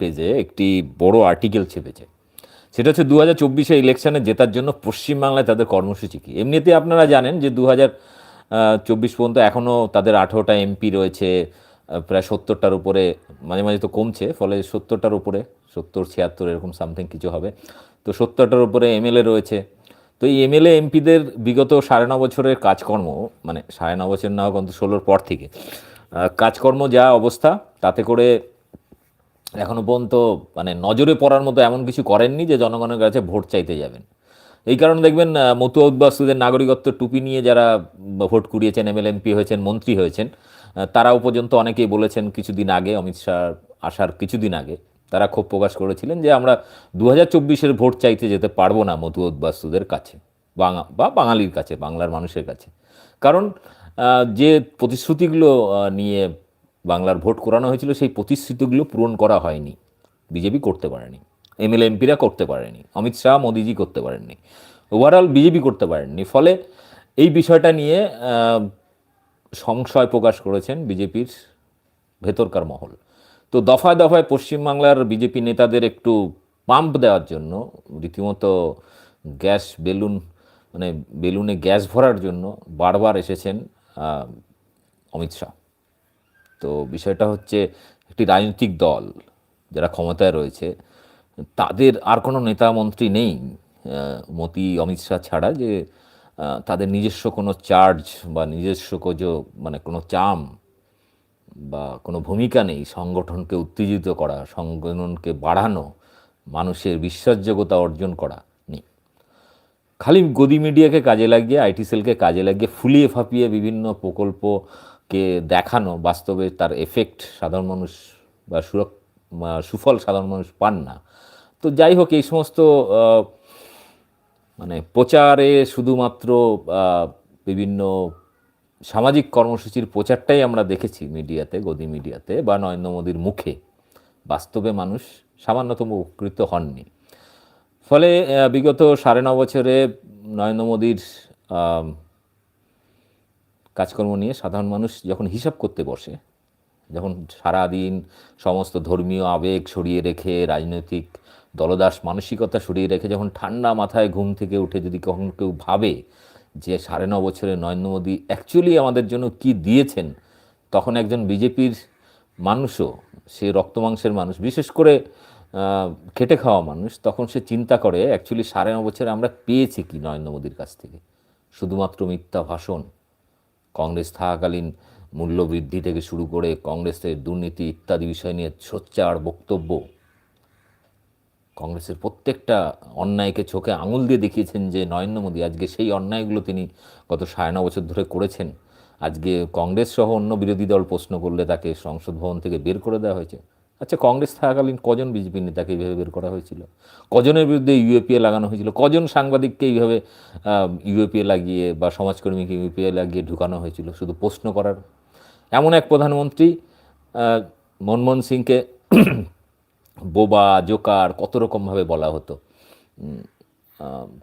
পেজে একটি বড় আর্টিকেল ছেপেছে। সেটা হচ্ছে দু হাজার চব্বিশে ইলেকশনে জেতার জন্য পশ্চিমবাংলায় তাদের কর্মসূচি কী? এমনিতে আপনারা জানেন যে দু হাজার চব্বিশ পর্যন্ত এখনও তাদের আঠেরোটা এমপি রয়েছে প্রায় সত্তরটার উপরে, মাঝে মাঝে তো কমছে, ফলে সত্তরটার উপরে, সত্তর, ছিয়াত্তর এরকম সামথিং কিছু হবে। তো সত্তরটার উপরে এমএলএ রয়েছে। তো এই এমএলএ এমপিদের বিগত সাড়ে ন বছরের কাজকর্ম মানে সাড়ে ন বছর না হোক, অন্তত ষোলোর পর থেকে কাজকর্ম যা অবস্থা, তাতে করে এখনও পর্যন্ত মানে নজরে পড়ার মতো এমন কিছু করেননি যে জনগণের কাছে ভোট চাইতে যাবেন। এই কারণে দেখবেন মতুয়া উদ্বাস্তুদের নাগরিকত্ব টুপি নিয়ে যারা ভোট কুড়িয়েছেন এমএল এমপি হয়েছেন, মন্ত্রী হয়েছেন তারাও পর্যন্ত অনেকেই বলেছেন কিছুদিন আগে, অমিত শাহ আসার কিছুদিন আগে, তারা ক্ষোভ প্রকাশ করেছিলেন যে আমরা দু হাজার ভোট চাইতে যেতে পারব না মতুয়া উদ্বাস্তুদের কাছে, বাঙা, বা বাঙালির কাছে, বাংলার মানুষের কাছে। কারণ যে প্রতিশ্রুতিগুলো নিয়ে বাংলার ভোট করানো হয়েছিল, সেই প্রতিশ্রুতিগুলো পূরণ করা হয়নি। বিজেপি করতে পারেনি। এমএল এমপিরা করতে পারেনি। অমিত শাহ, মোদিজি করতে পারেননি। ওভারঅল বিজেপি করতে পারেননি। ফলে এই বিষয়টা নিয়ে সংশয় প্রকাশ করেছেন বিজেপির ভেতরকার মহল। তো দফায় দফায় পশ্চিমবাংলার বিজেপি নেতাদের একটু পাম্প দেওয়ার জন্য, রীতিমতো গ্যাস বেলুন মানে বেলুনে গ্যাস ভরার জন্য বারবার এসেছেন অমিত শাহ। তো বিষয়টা হচ্ছে একটি রাজনৈতিক দল যারা ক্ষমতায় রয়েছে, তাদের আর কোনো নেতা মন্ত্রী নেই মতি অমিত শাহ ছাড়া যে তাদের নিজস্ব কোনো চার্জ বা নিজস্ব কোনো মানে কোনো চাম বা কোনো ভূমিকা নেই সংগঠনকে উত্তেজিত করা, সংগঠনকে বাড়ানো, মানুষের বিশ্বাসযোগ্যতা অর্জন করা নেই। খালি গদি মিডিয়াকে কাজে লাগিয়ে, আইটি সেলকে কাজে লাগিয়ে, ফুলিয়ে ফাঁপিয়ে বিভিন্ন প্রকল্পকে দেখানো বাস্তবে তার এফেক্ট সাধারণ মানুষ বা সুরক সুফল সাধারণ মানুষ পান না। তো যাই হোক, এই সমস্ত মানে প্রচারে শুধুমাত্র বিভিন্ন সামাজিক কর্মসূচির প্রচারটাই আমরা দেখেছি মিডিয়াতে, গদি মিডিয়াতে বা নরেন্দ্র মোদীর মুখে। বাস্তবে মানুষ সামান্যতম উপকৃত হননি। ফলে বিগত সাড়ে ন বছরে নরেন্দ্র মোদীর কাজকর্ম নিয়ে সাধারণ মানুষ যখন হিসাব করতে বসে, যখন সারাদিন সমস্ত ধর্মীয় আবেগ সরিয়ে রেখে, রাজনৈতিক দলদাস মানসিকতা সরিয়ে রেখে যখন ঠান্ডা মাথায় ঘুম থেকে উঠে যদি কখন কেউ ভাবে যে সাড়ে ন বছরে নরেন্দ্র মোদী অ্যাকচুয়ালি আমাদের জন্য কি দিয়েছেন, তখন একজন বিজেপির মানুষও, সে রক্তমাংসের মানুষ, বিশেষ করে খেটে খাওয়া মানুষ, তখন সে চিন্তা করে অ্যাকচুয়ালি সাড়ে ন বছরে আমরা পেয়েছি কি নরেন্দ্র মোদীর কাছ থেকে? শুধুমাত্র মিথ্যা ভাষণ কংগ্রেস থাকাকালীন মূল্য বৃদ্ধি থেকে শুরু করে কংগ্রেসের দুর্নীতি ইত্যাদি বিষয় নিয়ে সোচ্চার বক্তব্য। কংগ্রেসের প্রত্যেকটা অন্যায়কে চোখে আঙুল দিয়ে দেখিয়েছেন যে নরেন্দ্র মোদী। আজকে সেই অন্যায়গুলো তিনি গত সাড়ে ন বছর ধরে করেছেন। আজকে কংগ্রেস সহ অন্য বিরোধী দল প্রশ্ন করলে তাকে সংসদ ভবন থেকে বের করে দেওয়া হয়েছে। আচ্ছা কংগ্রেস থাকাকালীন কজন বিজেপি নেতাকে এইভাবে বের করা হয়েছিল? কজনের বিরুদ্ধে ইউএপিএ লাগানো হয়েছিল? কজন সাংবাদিককে এইভাবে ইউএপিএ লাগিয়ে বা সমাজকর্মীকে ইউপিএ লাগিয়ে ঢুকানো হয়েছিল? শুধু প্রশ্ন করার? এমন এক প্রধানমন্ত্রী মনমোহন সিংকে বোবা, জোকার, কত রকমভাবে বলা হতো?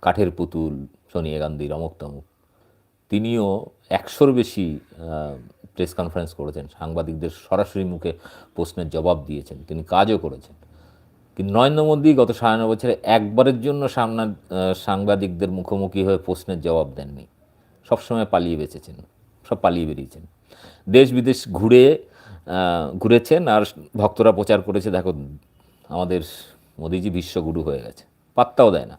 কাঠের পুতুল, সোনিয়া গান্ধীর অমুক তমুক তিনিও একশোর বেশি প্রেস কনফারেন্স করেছেন, সাংবাদিকদের সরাসরি মুখে প্রশ্নের জবাব দিয়েছেন, তিনি কাজও করেছেন। কিন্তু নরেন্দ্র মোদী গত সাড়ে বছরে একবারের জন্য সামনা সাংবাদিকদের মুখোমুখি হয়ে প্রশ্নের জবাব দেননি। সবসময় পালিয়ে বেঁচেছেন, সব পালিয়ে বেরিয়েছেন। দেশ বিদেশ ঘুরে ঘুরেছেন আর ভক্তরা প্রচার করেছে, দেখো, আমাদের মোদিজি বিশ্বগুরু হয়ে গেছে, পাত্তাও দেয় না।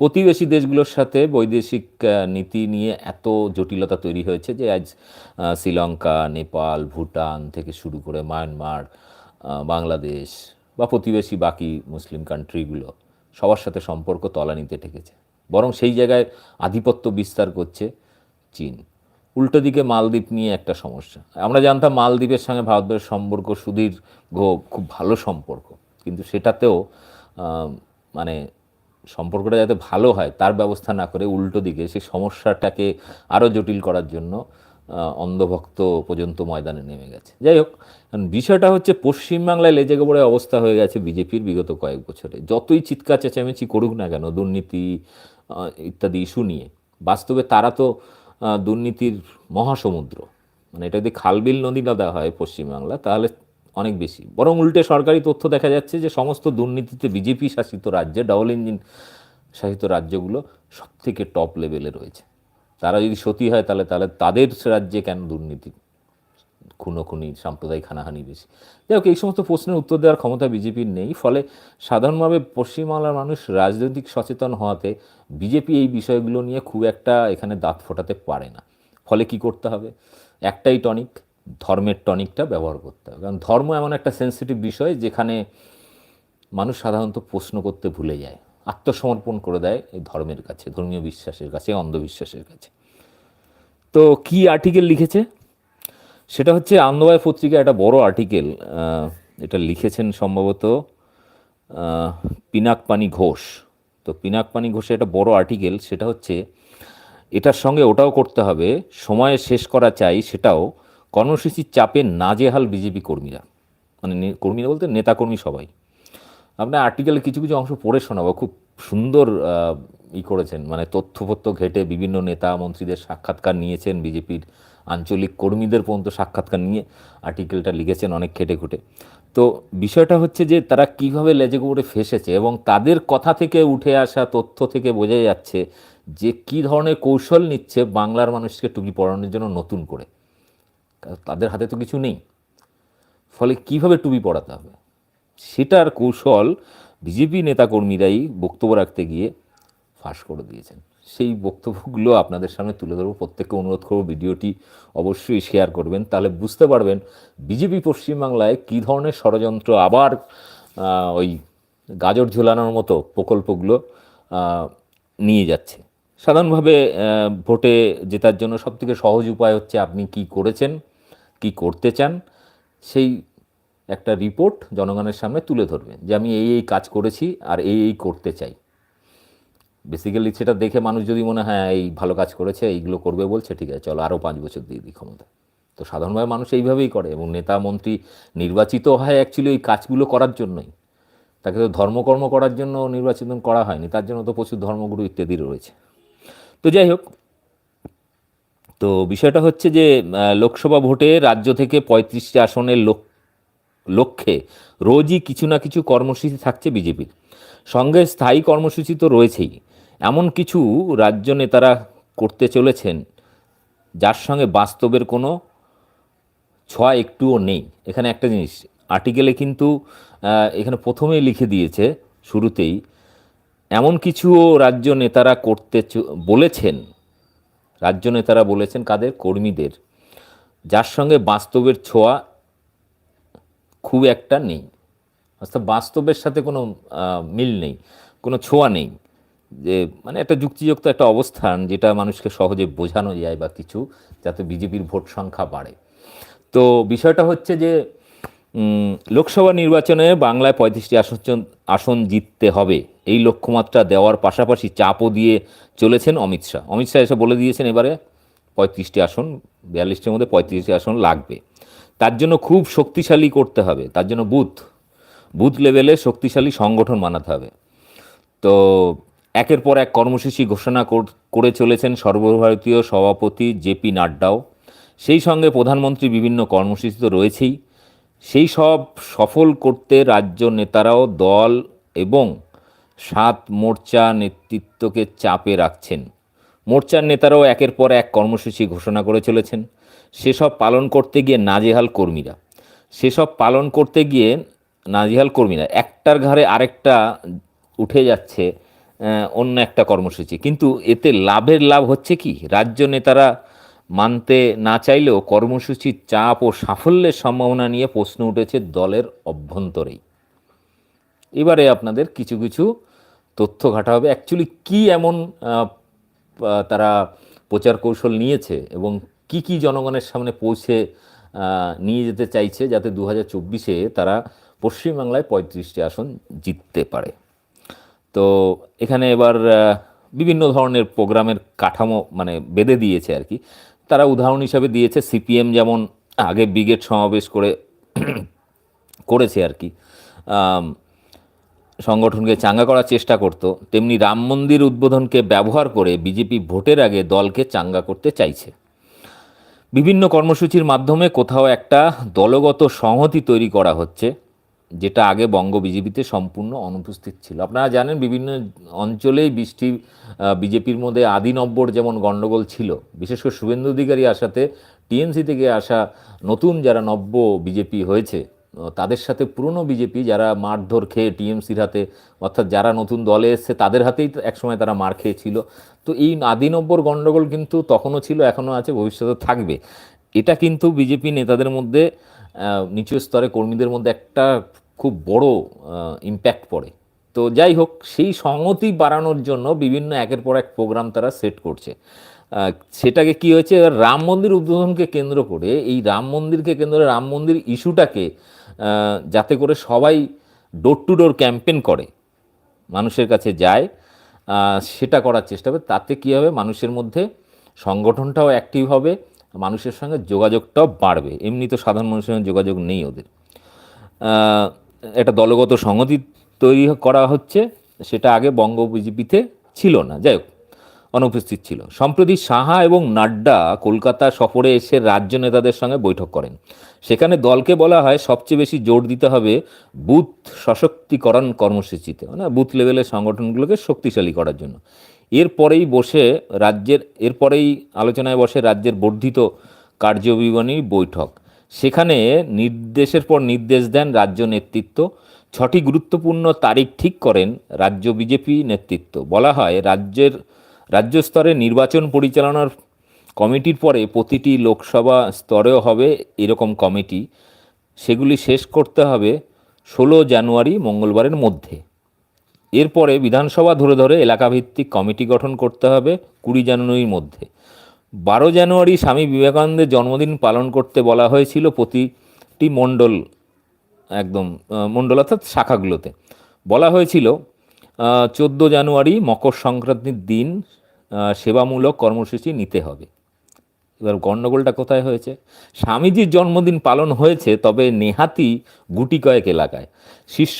প্রতিবেশী দেশগুলোর সাথে বৈদেশিক নীতি নিয়ে এত জটিলতা তৈরি হয়েছে যে আজ শ্রীলঙ্কা, নেপাল, ভুটান থেকে শুরু করে মায়ানমার বাংলাদেশ বা প্রতিবেশী বাকি মুসলিম কান্ট্রিগুলো সবার সাথে সম্পর্ক তলানিতে ঠেকেছে। বরং সেই জায়গায় আধিপত্য বিস্তার করছে চীন। উল্টো দিকে মালদ্বীপ নিয়ে একটা সমস্যা। আমরা জানতাম মালদ্বীপের সঙ্গে ভারতবর্ষের সম্পর্ক সুদীর্ঘ, খুব ভালো সম্পর্ক। কিন্তু সেটাতেও মানে সম্পর্কটা যাতে ভালো হয়, তার ব্যবস্থা না করে উল্টো দিকে সেই সমস্যাটাকে আরও জটিল করার জন্য অন্ধভক্ত পর্যন্ত ময়দানে নেমে গেছে। যাই হোক বিষয়টা হচ্ছে পশ্চিমবাংলায় লেজে গোবরে অবস্থা হয়ে গেছে বিজেপির বিগত কয়েক বছরে। যতই চিৎকার চেঁচামেচি করুক না কেন, দুর্নীতি ইত্যাদি ইস্যু নিয়ে, বাস্তবে তারা তো দুর্নীতির মহাসমুদ্র। মানে এটা যদি খালবিল নদী না দেওয়া হয় পশ্চিমবাংলা, তাহলে অনেক বেশি। বরং উল্টে সরকারি তথ্য দেখা যাচ্ছে যে সমস্ত দুর্নীতিতে বিজেপি শাসিত রাজ্যে ডবল ইঞ্জিন শাসিত রাজ্যগুলো সব থেকে টপ লেভেলে রয়েছে। তারা যদি সতী হয় তাহলে তাহলে তাদের রাজ্যে কেন দুর্নীতি? খুনোখুনি, সাম্প্রদায়িক হানাহানি বেশি। যাই হোক, এই সমস্ত প্রশ্নের উত্তর দেওয়ার ক্ষমতা বিজেপির নেই, ফলে সাধারণভাবে পশ্চিমবাংলার মানুষ রাজনৈতিক সচেতন হওয়াতে বিজেপি এই বিষয়গুলো নিয়ে খুব একটা এখানে দাঁত ফোটাতে পারে না। ফলে কি করতে হবে? একটাই টনিক ধর্মের টনিকটা ব্যবহার করতে হবে। কারণ ধর্ম এমন একটা সেন্সিটিভ বিষয় যেখানে মানুষ সাধারণত প্রশ্ন করতে ভুলে যায়, আত্মসমর্পণ করে দেয় এই ধর্মের কাছে, ধর্মীয় বিশ্বাসের কাছে, অন্ধবিশ্বাসের কাছে। তো কি আর্টিকেল লিখেছে? সেটা হচ্ছে আনন্দবায় পত্রিকা একটা বড় আর্টিকেল এটা লিখেছেন সম্ভবত পিনাকপানি ঘোষ। তো পিনাকপানি ঘোষের একটা বড় আর্টিকেল সেটা হচ্ছে, এটার সঙ্গে ওটাও করতে হবে, সময়ে শেষ করা চাই, সেটাও কর্মসূচির চাপে নাজেহাল বিজেপি কর্মীরা। মানে কর্মীরা বলতে নেতাকর্মী সবাই। আপনার আর্টিকেলে কিছু কিছু অংশ পড়ে শোনাবো। খুব সুন্দর ই করেছেন। মানে তথ্যপত্র ঘেটে বিভিন্ন নেতা মন্ত্রীদের সাক্ষাৎকার নিয়েছেন। বিজেপির আঞ্চলিক কর্মীদের পর্যন্ত সাক্ষাৎকার নিয়ে আর্টিকেলটা লিখেছেন অনেক খেটে খুঁটে। তো বিষয়টা হচ্ছে যে, তারা কীভাবে লেজে গোবরে ফেসেছে এবং তাদের কথা থেকে উঠে আসা তথ্য থেকে বোঝা যাচ্ছে যে, কি ধরনের কৌশল নিচ্ছে বাংলার মানুষকে টুপি পরানোর জন্য নতুন করে। তাদের হাতে তো কিছু নেই। ফলে কীভাবে টুপি পড়াতে হবে? সেটার কৌশল বিজেপি নেতাকর্মীরাই বক্তব্য রাখতে গিয়ে ফাঁস করে দিয়েছেন। সেই বক্তব্যগুলো আপনাদের সামনে তুলে ধরবো। প্রত্যেককে অনুরোধ করব ভিডিওটি অবশ্যই শেয়ার করবেন। তাহলে বুঝতে পারবেন বিজেপি পশ্চিমবাংলায় কী ধরনের ষড়যন্ত্র আবার ওই গাজর ঝোলানোর মতো প্রকল্পগুলো নিয়ে যাচ্ছে। সাধারণভাবে ভোটে জেতার জন্য সবথেকে সহজ উপায় হচ্ছে আপনি কি করেছেন? কি করতে চান সেই একটা রিপোর্ট জনগণের সামনে তুলে ধরবেন যে আমি এই এই কাজ করেছি আর এই এই করতে চাই। বেসিক্যালি সেটা দেখে মানুষ যদি মনে হয় হ্যাঁ, এই ভালো কাজ করেছে এইগুলো করবে বলছে ঠিক আছে চলো আরও পাঁচ বছর দিয়ে দিই ক্ষমতা। তো সাধারণভাবে মানুষ এইভাবেই করে এবং নেতা মন্ত্রী নির্বাচিত হয় অ্যাকচুয়ালি ওই কাজগুলো করার জন্যই। তাকে তো ধর্মকর্ম করার জন্য নির্বাচিত করা হয়নি তার জন্য তো প্রচুর ধর্মগুরু ইত্যাদি রয়েছে। তো যাই হোক তো বিষয়টা হচ্ছে যে লোকসভা ভোটে রাজ্য থেকে পঁয়ত্রিশটি আসনের লোক, লক্ষ্যে রোজই কিছু না কিছু কর্মসূচি থাকছে বিজেপির। সঙ্গে স্থায়ী কর্মসূচি তো রয়েছেই। এমন কিছু রাজ্য নেতারা করতে চলেছেন, যার সঙ্গে বাস্তবের কোনো ছোঁয়া একটুও নেই। এখানে একটা জিনিস, আর্টিকেলে কিন্তু এখানে প্রথমেই লিখে দিয়েছে শুরুতেই, এমন কিছু রাজ্য নেতারা করতে বলেছেন রাজ্য নেতারা বলেছেন কাদের? কর্মীদের। যার সঙ্গে বাস্তবের ছোঁয়া খুব একটা নেই। অর্থাৎ বাস্তবের সাথে কোনো মিল নেই, কোনো ছোঁয়া নেই। যে মানে একটা যুক্তিযুক্ত একটা অবস্থান যেটা মানুষকে সহজে বোঝানো যায় বা কিছু, যাতে বিজেপির ভোট সংখ্যা বাড়ে। তো বিষয়টা হচ্ছে যে লোকসভা নির্বাচনে বাংলায় পঁয়ত্রিশটি আসন আসন জিততে হবে। এই লক্ষ্যমাত্রা দেওয়ার পাশাপাশি চাপও দিয়ে চলেছেন অমিত শাহ। অমিত শাহ এসে বলে দিয়েছেন এবারে পঁয়ত্রিশটি আসন, বিয়াল্লিশটির মধ্যে পঁয়ত্রিশটি আসন লাগবে। তার জন্য খুব শক্তিশালী করতে হবে। তার জন্য বুথ বুথ লেভেলে শক্তিশালী সংগঠন বানাতে হবে। তো একের পর এক কর্মসূচি ঘোষণা কর- চলেছেন সর্বভারতীয় সভাপতি জেপি নাড্ডাও। সেই সঙ্গে প্রধানমন্ত্রী বিভিন্ন কর্মসূচি তো রয়েছেই। সেই সব সফল করতে রাজ্য নেতারাও দল এবং সাত মোর্চা নেতৃত্বকে চাপে রাখছেন। মোর্চার নেতারাও একের পর এক কর্মসূচি ঘোষণা করে চলেছেন। সেসব পালন করতে গিয়ে নাজেহাল কর্মীরা। সেসব পালন করতে গিয়ে নাজেহাল কর্মীরা। একটার ঘাড়ে আরেকটা উঠে যাচ্ছে অন্য একটা কর্মসূচি। কিন্তু এতে লাভের লাভ হচ্ছে কি? রাজ্য নেতারা মানতে না চাইলেও কর্মসূচির চাপ ও সাফল্যের সম্ভাবনা নিয়ে প্রশ্ন উঠেছে দলের অভ্যন্তরেই। এবারে আপনাদের কিছু কিছু তথ্য ঘাটা হবে। অ্যাকচুয়ালি কি এমন তারা প্রচার কৌশল নিয়েছে এবং কি কি জনগণের সামনে পৌঁছে নিয়ে যেতে চাইছে যাতে দু হাজার চব্বিশে তারা পশ্চিমবাংলায় পঁয়ত্রিশটি আসন জিততে পারে। তো এখানে এবার বিভিন্ন ধরনের প্রোগ্রামের কাঠামো মানে বেঁধে দিয়েছে আর কি। তারা উদাহরণ হিসাবে দিয়েছে, সিপিএম যেমন আগে ব্রিগেড সমাবেশ করে করেছে আর কি। সংগঠনকে চাঙ্গা করার চেষ্টা করত, তেমনি রাম মন্দির উদ্বোধনকে ব্যবহার করে বিজেপি ভোটের আগে দলকে চাঙ্গা করতে চাইছে। বিভিন্ন কর্মসূচির মাধ্যমে কোথাও একটা দলগত সংহতি তৈরি করা হচ্ছে। যেটা আগে বঙ্গ বিজেপিতে সম্পূর্ণ অনুপস্থিত ছিল। আপনারা জানেন বিভিন্ন অঞ্চলেই বৃষ্টি বিজেপির মধ্যে আদি নব্বর যেমন গণ্ডগোল ছিল, বিশেষ করে শুভেন্দু অধিকারী আসাতে টিএমসি থেকে আসা নতুন যারা নব্য বিজেপি হয়েছে তাদের সাথে পুরনো বিজেপি যারা মারধর খেয়ে টিএমসির হাতে, অর্থাৎ যারা নতুন দলে এসছে, তাদের হাতেই একসময় তারা মার খেয়েছিল। তো এই আদি নব্বর গণ্ডগোল কিন্তু তখনও ছিল, এখনও আছে ভবিষ্যতে থাকবে। এটা কিন্তু বিজেপি নেতাদের মধ্যে নিচু স্তরে কর্মীদের মধ্যে একটা খুব বড় ইম্প্যাক্ট পড়ে। তো যাই হোক, সেই সংহতি বাড়ানোর জন্য বিভিন্ন একের পর এক প্রোগ্রাম তারা সেট করছে। সেটাকে কি হয়েছে? রাম মন্দির উদ্বোধনকে কেন্দ্র করে এই রাম মন্দিরকে কেন্দ্র করে রাম মন্দির ইস্যুটাকে যাতে করে সবাই ডোর টু ডোর ক্যাম্পেন করে। মানুষের কাছে যায় সেটা করার চেষ্টা হবে তাতে কী হবে? মানুষের মধ্যে সংগঠনটাও অ্যাক্টিভ হবে, মানুষের সঙ্গে যোগাযোগটাও বাড়বে। এমনি তো সাধারণ মানুষের সঙ্গে যোগাযোগ নেই ওদের। একটা দলগত সংহতি তৈরি করা হচ্ছে, সেটা আগে বঙ্গ বিজেপিতে ছিল না। যাই হোক, অনুপস্থিত ছিল। সম্প্রতি সাহা এবং নাড্ডা কলকাতা সফরে এসে রাজ্য নেতাদের সঙ্গে বৈঠক করেন। সেখানে দলকে বলা হয়, সবচেয়ে বেশি জোর দিতে হবে বুথ সশক্তিকরণ কর্মসূচিতে মানে বুথ লেভেলের সংগঠনগুলোকে শক্তিশালী করার জন্য। এরপরেই বসে রাজ্যের, এরপরেই আলোচনায় বসে রাজ্যের বর্ধিত কার্যবিবরণী বৈঠক। সেখানে নির্দেশের পর নির্দেশ দেন রাজ্য নেতৃত্ব। ছটি গুরুত্বপূর্ণ তারিখ ঠিক করেন রাজ্য বিজেপি নেতৃত্ব। বলা হয়, রাজ্যের, রাজ্য স্তরে নির্বাচন পরিচালনার কমিটির পরে প্রতিটি লোকসভা স্তরেও হবে এরকম কমিটি। সেগুলি শেষ করতে হবে ষোলো জানুয়ারি মঙ্গলবারের মধ্যে। এরপরে বিধানসভা ধরে ধরে এলাকাভিত্তিক কমিটি গঠন করতে হবে কুড়ি জানুয়ারির মধ্যে। বারো জানুয়ারি স্বামী বিবেকানন্দের জন্মদিন পালন করতে বলা হয়েছিল প্রতিটি মণ্ডল, একদম মণ্ডল অর্থাৎ শাখাগুলোতে। বলা হয়েছিল চোদ্দ জানুয়ারি মকর সংক্রান্তির দিন সেবামূলক কর্মসূচি নিতে হবে। এবার গণ্ডগোলটা কোথায় হয়েছে? স্বামীজির জন্মদিন পালন হয়েছে, তবে নেহাতি গুটি কয়েক এলাকায়। শীর্ষ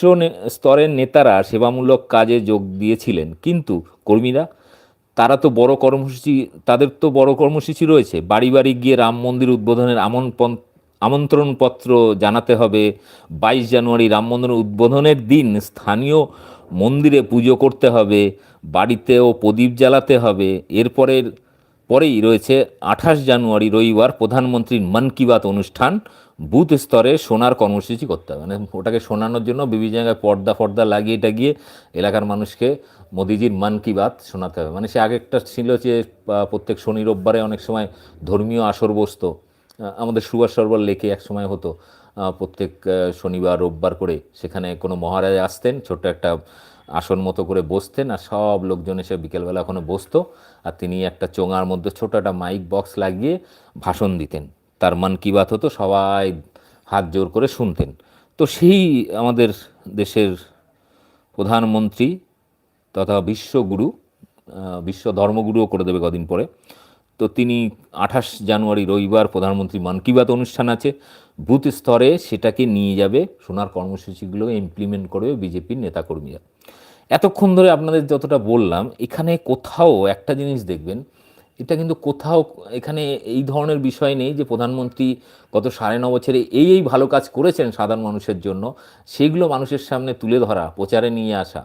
স্তরের নেতারা সেবামূলক কাজে যোগ দিয়েছিলেন, কিন্তু কর্মীরা তারা তো বড় কর্মসূচি, তাদের তো বড় কর্মসূচি রয়েছে। বাড়ি বাড়ি গিয়ে রাম মন্দির উদ্বোধনের আমন্ত্রণ আমন্ত্রণপত্র জানাতে হবে। বাইশ জানুয়ারি রাম মন্দির উদ্বোধনের দিন স্থানীয় মন্দিরে পুজো করতে হবে, বাড়িতেও প্রদীপ জ্বালাতে হবে। এরপরের পরেই রয়েছে আঠাশ জানুয়ারি রবিবার প্রধানমন্ত্রীর মন কি বাত অনুষ্ঠান। বুথ স্তরে সোনার কর্মসূচি করতে হবে। মানে ওটাকে শোনানোর জন্য বিভিন্ন জায়গায় পর্দা ফর্দা লাগিয়ে এটা গিয়ে এলাকার মানুষকে মোদিজির মন কি বাত শোনাতে হবে। মানে সে আগে একটা ছিল যে প্রত্যেক শনি রোববারে অনেক সময় ধর্মীয় আসর বসতো। আমাদের সুভাষ সরবর লেকে এক সময় হতো প্রত্যেক শনিবার, রোববার করে সেখানে কোনো মহারাজা আসতেন, ছোট্ট একটা আসন মতো করে বসতেন আর সব লোকজন এসে বিকেলবেলা ওখানে বসতো আর তিনি একটা চোঙার মধ্যে ছোট একটা মাইক বক্স লাগিয়ে ভাষণ দিতেন। তার মন কি বাত হতো, সবাই হাত জোর করে শুনতেন। তো সেই আমাদের দেশের প্রধানমন্ত্রী তথা বিশ্বগুরু বিশ্ব ধর্মগুরুও করে দেবে কদিন পরে। তো তিনি আঠাশ জানুয়ারি রবিবার প্রধানমন্ত্রী মন কি বাত অনুষ্ঠান আছে। বুথ স্তরে সেটাকে নিয়ে যাবে সোনার কর্মসূচিগুলো ইমপ্লিমেন্ট করবে বিজেপির নেতাকর্মীরা। এতক্ষণ ধরে আপনাদের যতটা বললাম, এখানে কোথাও একটা জিনিস দেখবেন, এটা কিন্তু কোথাও এখানে এই ধরনের বিষয় নেই যে প্রধানমন্ত্রী গত সাড়ে ন বছরে এই এই ভালো কাজ করেছেন সাধারণ মানুষের জন্য, সেগুলো মানুষের সামনে তুলে ধরা, প্রচারে নিয়ে আসা।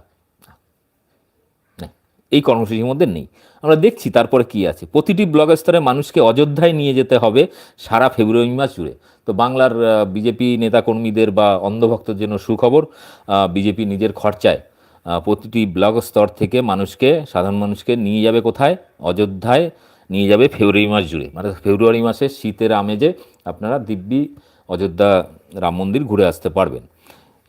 এই কর্মসূচির মধ্যে নেই। আমরা দেখছি তারপরে কি আছে। প্রতিটি ব্লক স্তরে মানুষকে অযোধ্যায় নিয়ে যেতে হবে সারা ফেব্রুয়ারি মাস জুড়ে। তো বাংলার বিজেপি নেতাকর্মীদের বা অন্ধভক্তের জন্য সুখবর বিজেপি নিজের খরচায় প্রতিটি ব্লক স্তর থেকে মানুষকে, সাধারণ মানুষকে নিয়ে যাবে কোথায়? অযোধ্যায় নিয়ে যাবে ফেব্রুয়ারি মাস জুড়ে। মানে ফেব্রুয়ারি মাসে শীতের আমেজে আপনারা দিব্যি অযোধ্যা রাম মন্দির ঘুরে আসতে পারবেন।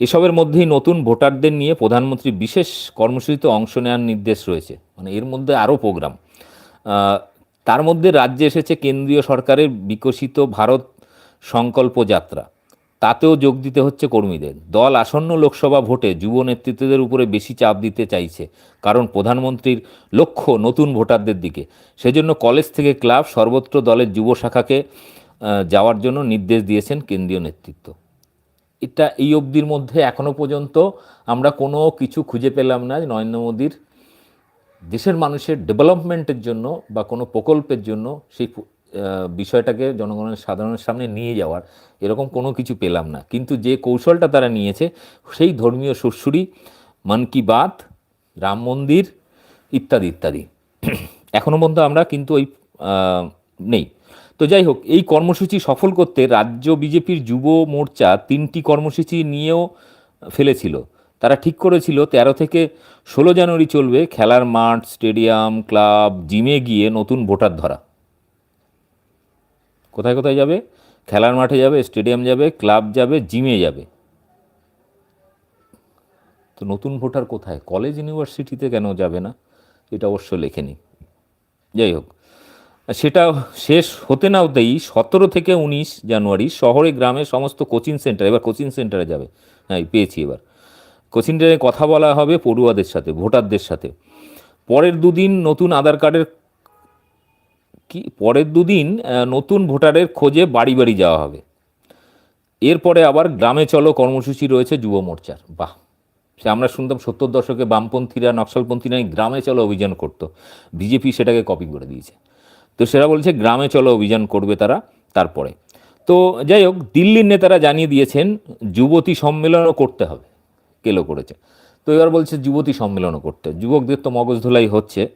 এসবের মধ্যেই নতুন ভোটারদের নিয়ে প্রধানমন্ত্রী বিশেষ কর্মসূচিতে অংশ নেওয়ার নির্দেশ রয়েছে। মানে এর মধ্যে আরও প্রোগ্রাম। তার মধ্যে রাজ্যে এসেছে কেন্দ্রীয় সরকারের বিকশিত ভারত সংকল্প যাত্রা। তাতেও যোগ দিতে হচ্ছে কর্মীদের। দল আসন্ন লোকসভা ভোটে যুব নেতৃত্বদের উপরে বেশি চাপ দিতে চাইছে, কারণ প্রধানমন্ত্রীর লক্ষ্য নতুন ভোটারদের দিকে। সেজন্য কলেজ থেকে ক্লাব সর্বত্র দলের যুব শাখাকে যাওয়ার জন্য নির্দেশ দিয়েছেন কেন্দ্রীয় নেতৃত্ব। এটা এই অবধির মধ্যে এখনও পর্যন্ত আমরা কোনো কিছু খুঁজে পেলাম না নরেন্দ্র মোদীর দেশের মানুষের ডেভেলপমেন্টের জন্য বা কোনো প্রকল্পের জন্য সেই বিষয়টাকে জনগণের সাধারণের সামনে নিয়ে যাওয়ার এরকম কোনো কিছু পেলাম না। কিন্তু যে কৌশলটা তারা নিয়েছে, সেই ধর্মীয় সুরসুরি, মন কি বাত, রাম মন্দির ইত্যাদি ইত্যাদি। এখনও পর্যন্ত আমরা কিন্তু ওই নেই। তো যাই হোক, এই কর্মসূচি সফল করতে রাজ্য বিজেপির যুব মোর্চা তিনটি কর্মসূচি নিয়েও ফেলেছিল। তারা ঠিক করেছিল, তেরো থেকে ষোলো জানুয়ারি চলবে খেলার মাঠ, স্টেডিয়াম, ক্লাব, জিমে গিয়ে নতুন ভোটার ধরা। কোথায় কোথায় যাবে? খেলার মাঠে যাবে, স্টেডিয়াম যাবে, ক্লাব যাবে, জিমে যাবে। তো নতুন ভোটার কোথায়? কলেজ, ইউনিভার্সিটিতে কেন যাবে না? এটা অবশ্য লেখেনি। যাই হোক সেটা শেষ হতে না হতেই সতেরো থেকে উনিশ জানুয়ারি শহরে গ্রামে সমস্ত কোচিং সেন্টার, এবার কোচিং সেন্টারে যাবে। হ্যাঁ পেয়েছি এবার। কোচিং সেন্টারে কথা বলা হবে পড়ুয়াদের সাথে, ভোটারদের সাথে। পরের দুদিন নতুন আধার কার্ডের কি? পরের দুদিন নতুন ভোটারের খোঁজে বাড়ি বাড়ি যাওয়া হবে। এরপরে আবার গ্রামে চলো, কর্মসূচি রয়েছে যুব মোর্চার। বাহ! সে আমরা শুনতাম সত্তর দশকে বামপন্থীরা, নকশালপন্থীরা গ্রামে চলো অভিযান করতো। বিজেপি সেটাকে কপি করে দিয়েছে। তো সেটা বলছে, গ্রামে চলো, অভিযান করবে তারা তারপরে। তো যাই হোক, দিল্লির নেতারা জানিয়ে দিয়েছেন, যুবতী সম্মেলনও করতে হবে। কেলো করেছে। তো এবার বলছে, যুবতী সম্মেলনও করতে। যুবকদের তো মগজ ধোলাই হচ্ছে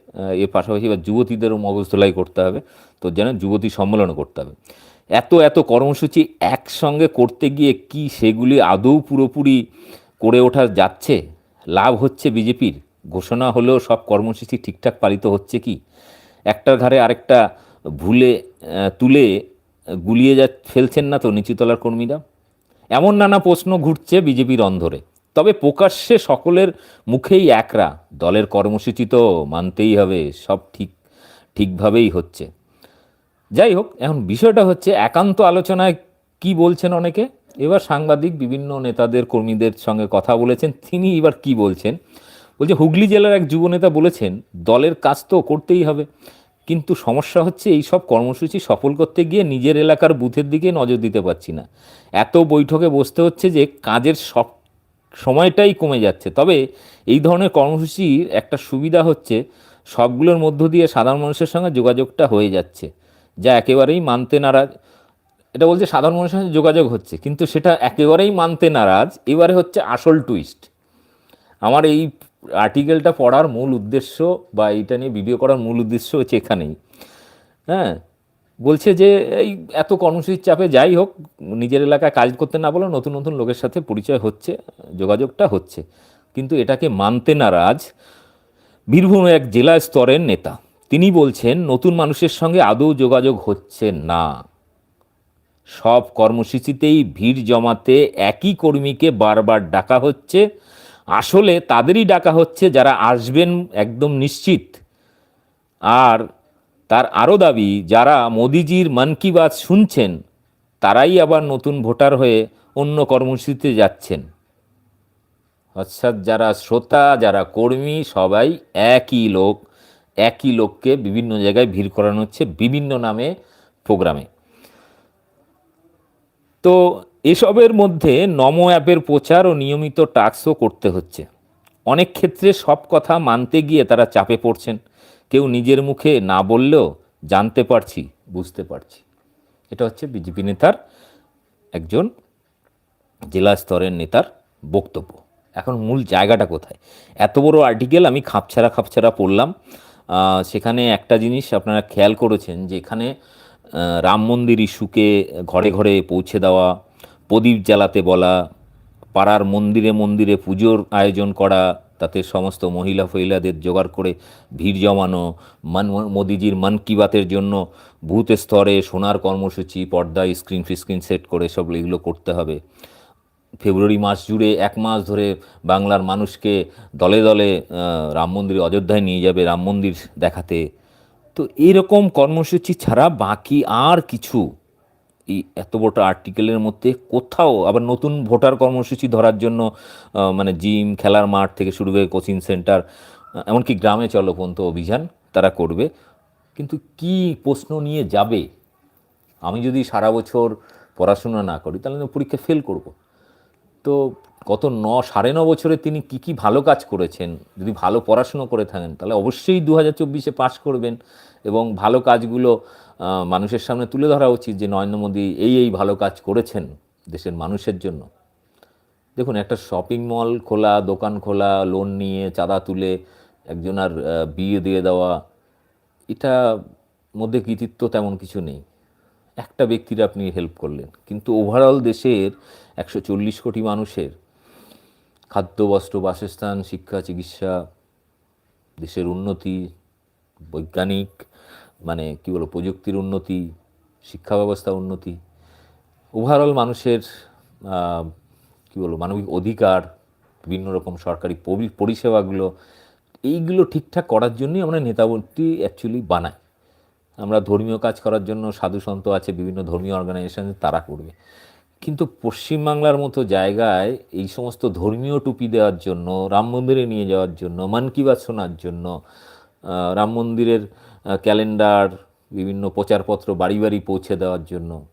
এর পাশাপাশি এবার যুবতীদেরও মগজ ধোলাই করতে হবে। তো যেন যুবতী সম্মেলনও করতে হবে। এত এত কর্মসূচি একসঙ্গে করতে গিয়ে কি সেগুলি আদৌ পুরোপুরি করে ওঠা যাচ্ছে? লাভ হচ্ছে বিজেপির? ঘোষণা হলেও সব কর্মসূচি ঠিকঠাক পালিত হচ্ছে কি? একটার ঘাড়ে আরেকটা ভুলে তুলে গুলিয়ে যা, ফেলছেন না তো নিচুতলার কর্মীরা? এমন নানা প্রশ্ন ঘুরছে বিজেপির অন্ধরে। তবে প্রকাশ্যে সকলের মুখেই একরা, দলের কর্মসূচি তো মানতেই হবে, সব ঠিক, ঠিকভাবেই হচ্ছে। যাই হোক, এখন বিষয়টা হচ্ছে একান্ত আলোচনায় কি বলছেন অনেকে? এবার সাংবাদিক, বিভিন্ন নেতাদের, কর্মীদের সঙ্গে কথা বলেছেন, তিনি এবার কি বলছেন? বলছে, হুগলি জেলার এক যুবনেতা বলেছেন, দলের কাজ তো করতেই হবে। কিন্তু সমস্যা হচ্ছে, এই সব কর্মসূচি সফল করতে গিয়ে নিজের এলাকার বুথের দিকে নজর দিতে পারছি না। এত বৈঠকে বসতে হচ্ছে যে, কাজের সব সময়টাই কমে যাচ্ছে। তবে এই ধরনের কর্মসূচির একটা সুবিধা হচ্ছে, সবগুলোর মধ্য দিয়ে সাধারণ মানুষের সঙ্গে যোগাযোগটা হয়ে যাচ্ছে, যা একেবারেই মানতে নারাজ। এটা বলছে, সাধারণ মানুষের সঙ্গে যোগাযোগ হচ্ছে, কিন্তু সেটা একেবারেই মানতে নারাজ। এবারে হচ্ছে আসল টুইস্ট আমার এই আর্টিকেলটা পড়ার মূল উদ্দেশ্য বা এটা নিয়ে ভিডিও করার মূল উদ্দেশ্য হচ্ছে এখানেই। হ্যাঁ? বলছে যে এই এত কর্মসূচির চাপে যাই হোক, নিজের এলাকায় কাজ করতে না বলে নতুন নতুন লোকের সাথে পরিচয় হচ্ছে, যোগাযোগটা হচ্ছে। কিন্তু এটাকে মানতে নারাজ বীরভূম এক জেলা স্তরের নেতা। তিনি বলছেন, নতুন মানুষের সঙ্গে আদৌ যোগাযোগ হচ্ছে না। সব কর্মসূচিতেই ভিড় জমাতে একই কর্মীকে বারবার ডাকা হচ্ছে। আসলে তাদেরই ডাকা হচ্ছে যারা আসবেন একদম নিশ্চিত। আর তার আরও দাবি, যারা মোদিজির মন কি বাত শুনছেন, তারাই আবার নতুন ভোটার হয়ে অন্য কর্মসূচিতে যাচ্ছেন। অর্থাৎ যারা শ্রোতা, যারা কর্মী, সবাই একই লোক, একই লোককে বিভিন্ন জায়গায় ভিড় করানো হচ্ছে বিভিন্ন নামে প্রোগ্রামে। তো এসবের মধ্যে নমো অ্যাপের প্রচার ও নিয়মিত টাস্কও করতে হচ্ছে। অনেক ক্ষেত্রে সব কথা মানতে গিয়ে তারা চাপে পড়ছেন। কেউ নিজের মুখে না বললেও জানতে পারছি, বুঝতে পারছি। এটা হচ্ছে বিজেপি নেতার একজন জেলা স্তরের নেতার বক্তব্য। এখন মূল জায়গাটা কোথায়? এত বড় আর্টিকেল আমি খাপছাড়া খাপছাড়া পড়লাম। সেখানে একটা জিনিস আপনারা খেয়াল করেছেন যে এখানে রাম মন্দির ইস্যুকে ঘরে ঘরে পৌঁছে দেওয়া প্রদীপ জ্বালাতে বলা, পাড়ার মন্দিরে মন্দিরে পুজোর আয়োজন করা, তাতে সমস্ত মহিলা ফহিলাদের জোগাড় করে ভিড় জমানো, মান, মোদিজির মন কি বাতের জন্য বুথ স্তরে সোনার কর্মসূচি পর্দা স্ক্রিন ফিস্ক্রিন সেট করে সব এগুলো করতে হবে। ফেব্রুয়ারি মাস জুড়ে এক মাস ধরে বাংলার মানুষকে দলে দলে রাম মন্দির অযোধ্যায় নিয়ে যাবে রাম মন্দির দেখাতে। তো এরকম কর্মসূচি ছাড়া বাকি আর কিছু এই এত বড় আর্টিকেলের মধ্যে কোথাও আবার নতুন ভোটার কর্মসূচি ধরার জন্য মানে জিম খেলার মাঠ থেকে শুরু করে কোচিং সেন্টার এমনকি গ্রামে চলপন্ত অভিযান তারা করবে। কিন্তু কি প্রশ্ন নিয়ে যাবে? আমি যদি সারা বছর পড়াশোনা না করি, তাহলে পরীক্ষা ফেল করব। তো গত ন, সাড়ে ন বছরে তিনি কি কি ভালো কাজ করেছেন? যদি ভালো পড়াশুনো করে থাকেন, তাহলে অবশ্যই দু হাজার চব্বিশে পাশ করবেন এবং ভালো কাজগুলো মানুষের সামনে তুলে ধরা উচিত যে নরেন্দ্র মোদী এই এই ভালো কাজ করেছেন দেশের মানুষের জন্য। দেখুন একটা শপিং মল খোলা দোকান খোলা লোন নিয়ে চাঁদা তুলে একজনার আহ, বিয়ে দিয়ে দেওয়া এটা মধ্যে কৃতিত্ব তেমন কিছু নেই। একটা ব্যক্তির আপনি হেল্প করলেন কিন্তু ওভারঅল দেশের একশো চল্লিশ কোটি মানুষের খাদ্য বস্ত্র বাসস্থান শিক্ষা চিকিৎসা দেশের উন্নতি বৈজ্ঞানিক মানে কি বলব, প্রযুক্তির উন্নতি, শিক্ষা ব্যবস্থা উন্নতি ওভারঅল মানুষের কি বলব, মানবিক অধিকার, বিভিন্ন রকম সরকারি পরিষেবাগুলো, এইগুলো ঠিকঠাক করার জন্যই আমরা নেতাবর্তী অ্যাকচুয়ালি বানাই। আমরা ধর্মীয় কাজ করার জন্য সাধু সন্ত আছে, বিভিন্ন ধর্মীয় অর্গানাইজেশন তারা করবে। কিন্তু পশ্চিমবাংলার মতো জায়গায় এই সমস্ত ধর্মীয় টুপি দেওয়ার জন্য, রাম মন্দিরে নিয়ে যাওয়ার জন্য, মন কি বাত শোনার জন্য রাম মন্দিরের ক্যালেন্ডার, বিভিন্ন প্রচারপত্র বাড়ি বাড়ি পৌঁছে দেওয়ার জন্য।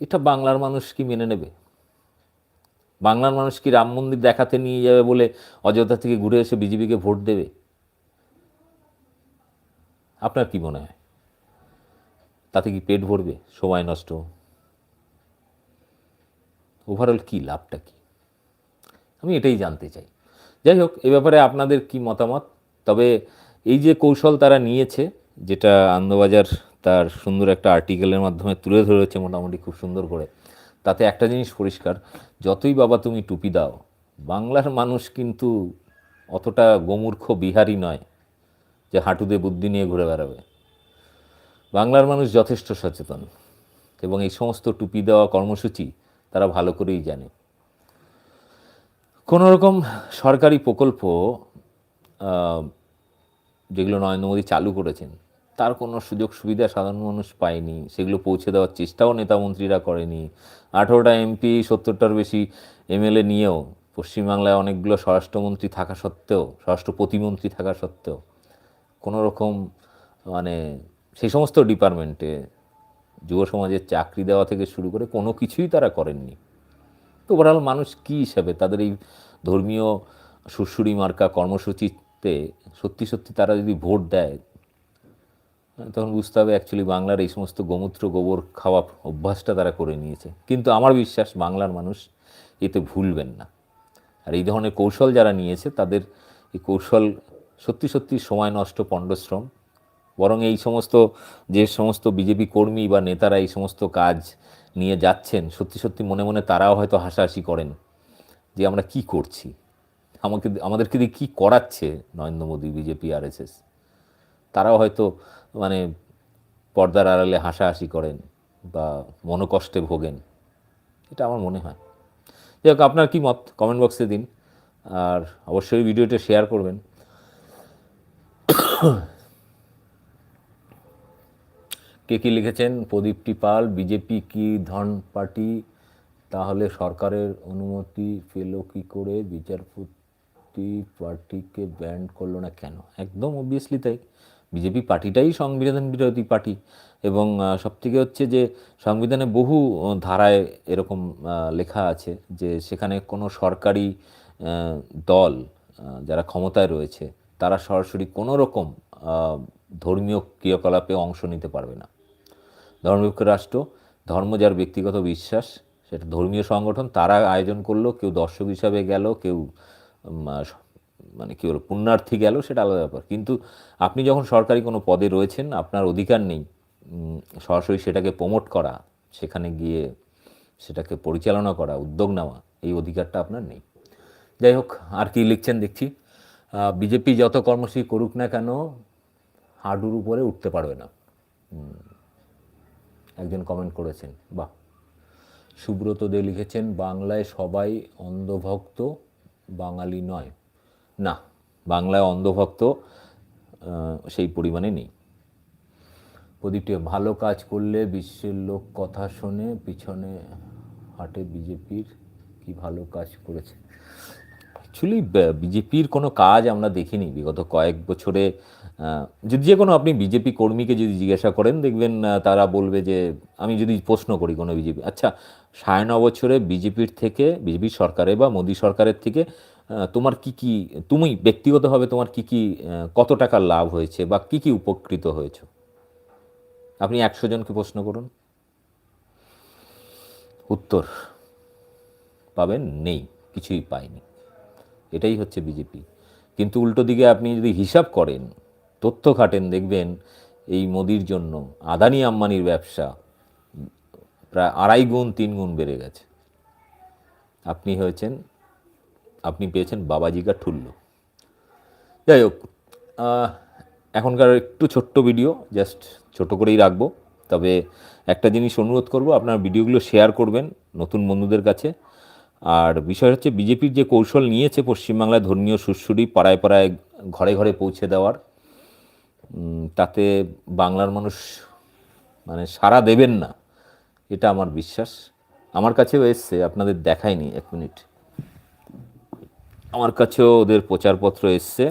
এটা বাংলার মানুষ কি মেনে নেবে? বাংলার মানুষ কি রাম মন্দির দেখাতে নিয়ে যাবে বলে অযোধ্যা থেকে ঘুরে এসে বিজেপিকে ভোট দেবে? আপনার কি মনে হয়? তাতে কি পেট ভরবে? সময় নষ্ট। ওভারঅল কি লাভটা কি? আমি এটাই জানতে চাই। যাই হোক, এ ব্যাপারে আপনাদের কি মতামত? তবে এই যে কৌশল তারা নিয়েছে, যেটা আনন্দবাজার তার সুন্দর একটা আর্টিকেলের মাধ্যমে তুলে ধরেছে মোটামুটি খুব সুন্দর করে, তাতে একটা জিনিস পরিষ্কার, যতই বাবা তুমি টুপি দাও, বাংলার মানুষ কিন্তু অতটা গোমূর্খ বিহারি নয় যে হাঁটুতে বুদ্ধি নিয়ে ঘুরে বেড়াবে। বাংলার মানুষ যথেষ্ট সচেতন এবং এই সমস্ত টুপি দেওয়া কর্মসূচি তারা ভালো করেই জানে। কোনো রকম সরকারি প্রকল্প যেগুলো নরেন্দ্র মোদী চালু করেছেন, তার কোনো সুযোগ সুবিধা সাধারণ মানুষ পায়নি। সেগুলো পৌঁছে দেওয়ার চেষ্টাও নেতামন্ত্রীরা করেনি। আঠেরোটা এমপি, সত্তরটার বেশি এমএলএ নিয়েও পশ্চিমবাংলায় অনেকগুলো স্বরাষ্ট্রমন্ত্রী থাকা সত্ত্বেও, স্বরাষ্ট্র প্রতিমন্ত্রী থাকা সত্ত্বেও কোনো রকম মানে সেই সমস্ত ডিপার্টমেন্টে যুব সমাজের চাকরি দেওয়া থেকে শুরু করে কোনো কিছুই তারা করেননি। তো ওভারঅল মানুষ কী হিসাবে তাদের এই ধর্মীয় সুরসুরি মার্কা কর্মসূচিতে সত্যি সত্যি তারা যদি ভোট দেয়, তখন বুঝতে হবে অ্যাকচুয়ালি বাংলার এই সমস্ত গোমূত্র গোবর খাওয়া অভ্যাসটা তারা করে নিয়েছে। কিন্তু আমার বিশ্বাস বাংলার মানুষ এতে ভুলবেন না। আর এই ধরনের কৌশল যারা নিয়েছে, তাদের এই কৌশল সত্যি সত্যি সময় নষ্ট পণ্ডশ্রম বরং এই সমস্ত, যে সমস্ত বিজেপি কর্মী বা নেতারা এই সমস্ত কাজ নিয়ে যাচ্ছেন, সত্যি সত্যি মনে মনে তারাও হয়তো হাসাহাসি করেন যে আমরা কি করছি। আমাকে আমাদেরকে দিয়ে কী করাচ্ছে নরেন্দ্র মোদী, বিজেপি, আরএসএস? তারাও হয়তো মানে পর্দার আড়ালে হাসাহাসি করেন বা মনোকষ্টে ভোগেন। এটা আমার মনে হয়। যাই হোক, আপনার কী মত? কমেন্ট বক্সে দিন। আর অবশ্যই ভিডিওটা শেয়ার করবেন। কে কী লিখেছেন? প্রদীপটি পাল বিজেপি কি ধন পার্টি? তাহলে সরকারের অনুমতি পেল কী করে? বিচারপতি পার্টিকে ব্যান্ড করল না কেন? একদম অবভিয়াসলি তাই। বিজেপি পার্টিটাই সংবিধান বিরোধী পার্টি এবং সব থেকে হচ্ছে যে সংবিধানে বহু ধারায় এরকম লেখা আছে যে সেখানে কোনো সরকারি দল যারা ক্ষমতায় রয়েছে, তারা সরাসরি কোনো রকম ধর্মীয় ক্রিয়াকলাপে অংশ নিতে পারবে না। ধর্মনিরপেক্ষ রাষ্ট্র, ধর্ম যার ব্যক্তিগত বিশ্বাস, সেটা ধর্মীয় সংগঠন, তারা আয়োজন করল, কেউ দর্শক হিসাবে গেল, কেউ মানে কী বলব, পুণ্যার্থী গেল, সেটা আলাদা ব্যাপার। কিন্তু আপনি যখন সরকারি কোনো পদে রয়েছেন, আপনার অধিকার নেই সরাসরি সেটাকে প্রমোট করা, সেখানে গিয়ে সেটাকে পরিচালনা করা, উদ্যোগ নেওয়া, এই অধিকারটা আপনার নেই। যাই হোক, আর কি লিখছেন দেখছি বিজেপি যত কর্মসূচি করুক না কেন হাডুর উপরে উঠতে পারবে না। একজন কমেন্ট করেছেন, বাহ। সুব্রত দে লিখেছেন, বাংলায় সবাই অন্ধভক্ত বাঙালি নয়। না, বাংলায় অন্ধভক্ত সেই পরিমাণে নেই। প্রদীপটি, ভালো কাজ করলে বিশ্বের লোক কথা শোনে, পিছনে হাটে বিজেপির, কি ভালো কাজ করেছে। অ্যাকচুয়ালি বিজেপির কোনো কাজ আমরা দেখিনি বিগত কয়েক বছরে। যদি যে কোনো আপনি বিজেপি কর্মীকে যদি জিজ্ঞাসা করেন, দেখবেন তারা বলবে যে, আমি যদি প্রশ্ন করি কোনো বিজেপি আচ্ছা সাড়ে ন বছরে বিজেপির থেকে, বিজেপি সরকারে বা মোদী সরকারের থেকে তোমার কি কি, তুমি ব্যক্তিগতভাবে তোমার কি কি কত টাকার লাভ হয়েছে বা কি কি উপকৃত হয়েছে? আপনি একশো জনকে প্রশ্ন করুন। উত্তর পাবেন, নেই, কিছুই পায়নি এটাই হচ্ছে বিজেপি। কিন্তু উল্টো দিকে আপনি যদি হিসাব করেন, তথ্য খাটেন, দেখবেন এই মোদির জন্য আদানি আম্বানির ব্যবসা প্রায় আড়াই গুণ, তিন গুণ বেড়ে গেছে। আপনি হয়েছেন, আপনি পেয়েছেন বাবাজিকা ঠুল্ল। যাই হোক এখনকার একটু ছোট্ট ভিডিও, জাস্ট ছোট করেই রাখব। তবে একটা জিনিস অনুরোধ করব, আপনার ভিডিওগুলো শেয়ার করবেন নতুন বন্ধুদের কাছে। আর বিষয় হচ্ছে, বিজেপির যে কৌশল নিয়েছে পশ্চিমবাংলায় ধর্মীয় সুশ্রুরি পাড়ায় পাড়ায় ঘরে ঘরে পৌঁছে দেওয়ার তাতে বাংলার মানুষ মানে সাড়া দেবেন না। এটা আমার বিশ্বাস। আমার কাছেও এসছে, আপনাদের দেখায়নি এক মিনিট। আমার কাছেও ওদের প্রচারপত্র এসছে।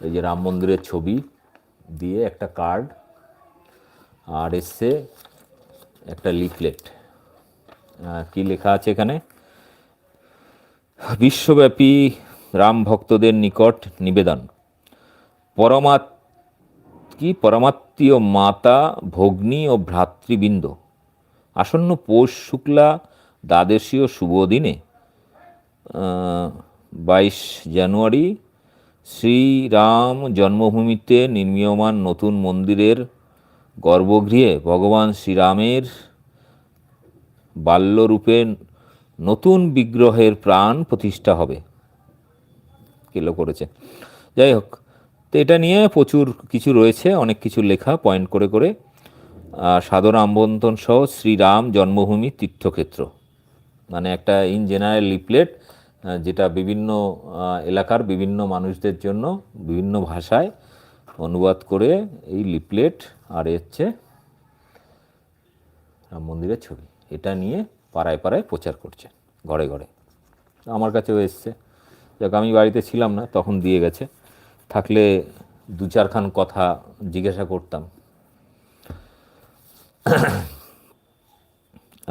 এই যে রাম মন্দিরের ছবি দিয়ে একটা কার্ড, আর এসছে একটা লিফলেট। কি লেখা আছে এখানে? বিশ্বব্যাপী রাম ভক্তদের নিকট নিবেদন। পরমাত কি পরমাত্মীয় মাতা, ভগ্নী ও ভ্রাতৃবৃন্দ? আসন্ন পৌষ শুক্লা দ্বাদশীয় শুভ দিনে বাইশ জানুয়ারি, শ্রীরাম জন্মভূমিতে নির্মীয়মান নতুন মন্দিরের গর্ভগৃহে ভগবান শ্রীরামের বাল্যরূপে নতুন বিগ্রহের প্রাণ প্রতিষ্ঠা হবে। কিলো করেছে? যাই হোক তো এটা নিয়ে প্রচুর কিছু রয়েছে, অনেক কিছু লেখা পয়েন্ট করে করে। সাদর আমন্ত্রণ সহ শ্রীরাম জন্মভূমি তীর্থক্ষেত্র। মানে একটা ইন জেনারেল লিফলেট যেটা বিভিন্ন এলাকার বিভিন্ন মানুষদের জন্য বিভিন্ন ভাষায় অনুবাদ করে এই লিফলেট আর হচ্ছে রাম মন্দিরের ছবি। এটা নিয়ে পাড়ায় পাড়ায় প্রচার করছে ঘরে ঘরে। আমার কাছেও এসছে। যাক, আমি বাড়িতে ছিলাম না, তখন দিয়ে গেছে। থাকলে দু চারখান কথা জিজ্ঞাসা করতাম।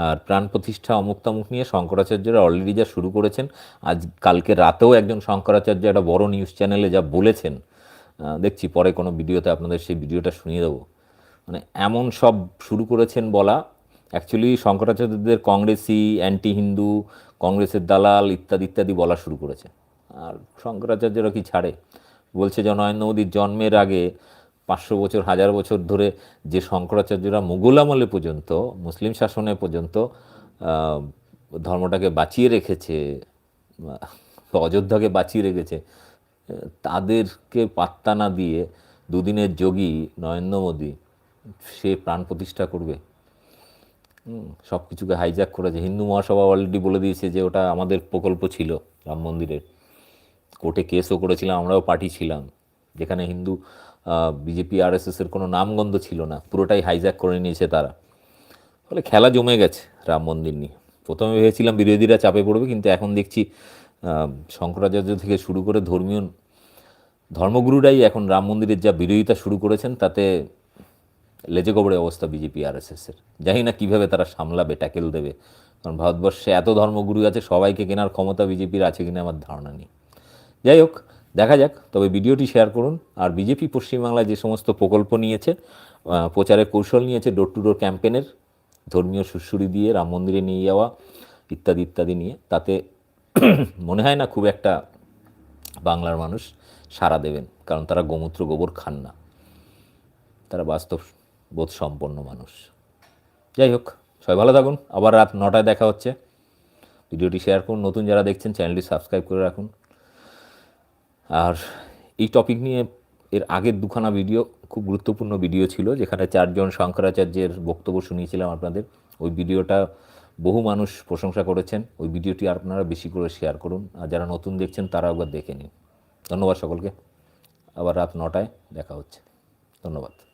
আর প্রাণ প্রতিষ্ঠা অমুক তমুক নিয়ে শঙ্করাচার্যরা অলরেডি যা শুরু করেছেন, আজ কালকে রাতেও একজন শঙ্করাচার্য একটা বড় নিউজ চ্যানেলে যা বলেছেন দেখছি পরে কোনো ভিডিওতে আপনাদের সেই ভিডিওটা শুনিয়ে দেবো। মানে এমন সব শুরু করেছেন বলা অ্যাকচুয়ালি শঙ্করাচার্যদের কংগ্রেসি অ্যান্টি হিন্দু কংগ্রেসের দালাল ইত্যাদি ইত্যাদি বলা শুরু করেছে আর শঙ্করাচার্যরা কি ছাড়ে? বলছে যে মোদীর জন্মের আগে পাঁচশো বছর, হাজার বছর ধরে যে শঙ্করাচার্যরা মুঘল আমলে পর্যন্ত, মুসলিম শাসনে পর্যন্ত ধর্মটাকে বাঁচিয়ে রেখেছে অযোধ্যাকে বাঁচিয়ে রেখেছে, তাদেরকে পাত্তা না দিয়ে দুদিনের যোগী নরেন্দ্র মোদী, সে প্রাণ প্রতিষ্ঠা করবে। সব কিছুকে হাইজ্যাক করেছে। হিন্দু মহাসভা অলরেডি বলে দিয়েছে যে ওটা আমাদের প্রকল্প ছিল রাম মন্দিরের। কোর্টে কেসও করেছিলাম, আমরাও পার্টি ছিলাম। যেখানে হিন্দু বিজেপি, আরএসএস এর কোনো নামগন্ধ ছিল না, পুরোটাই হাইজ্যাক করে নিয়েছে তারা। ফলে খেলা জমে গেছে রাম মন্দির নিয়ে। প্রথমে ভেবেছিলাম বিরোধীরা চাপে পড়বে, কিন্তু এখন দেখছি শঙ্করাচার্য থেকে শুরু করে ধর্মীয় ধর্মগুরুরাই এখন রাম মন্দিরের যা বিরোধিতা শুরু করেছেন, তাতে লেজে গোবরে অবস্থা বিজেপি আর এস এর। জানি না কীভাবে তারা সামলাবে, ট্যাকেল দেবে। কারণ ভারতবর্ষে এত ধর্মগুরু আছে, সবাইকে কেনার ক্ষমতা বিজেপির আছে কিনা আমার ধারণা নেই। যাই হোক, দেখা যাক, তবে ভিডিওটি শেয়ার করুন। আর বিজেপি পশ্চিমবাংলায় যে সমস্ত প্রকল্প নিয়েছে প্রচারের কৌশল নিয়েছে ডোর টু ডোর ক্যাম্পেনের ধর্মীয় সুশ্রুরি দিয়ে, রাম মন্দিরে নিয়ে যাওয়া, ইত্যাদি ইত্যাদি নিয়ে, তাতে মনে হয় না খুব একটা বাংলার মানুষ সাড়া দেবেন, কারণ তারা গোমূত্র গোবর খান না। তারা বাস্তব বোধ সম্পন্ন মানুষ। যাই হোক, সবাই ভালো থাকুন। আবার রাত নটায় দেখা হচ্ছে। ভিডিওটি শেয়ার করুন। নতুন যারা দেখছেন, চ্যানেলটি সাবস্ক্রাইব করে রাখুন। আর এই টপিক নিয়ে এর আগের দুখানা ভিডিও খুব গুরুত্বপূর্ণ ভিডিও ছিল, যেখানে চারজন শঙ্করাচার্যের বক্তব্য শুনিয়েছিলাম আপনাদের। ওই ভিডিওটা বহু মানুষ প্রশংসা করেছেন। ওই ভিডিওটি আপনারা বেশি করে শেয়ার করুন। আর যারা নতুন দেখছেন তারা একবার দেখে নিন। ধন্যবাদ সকলকে। আবার রাত নটায় দেখা হচ্ছে। ধন্যবাদ।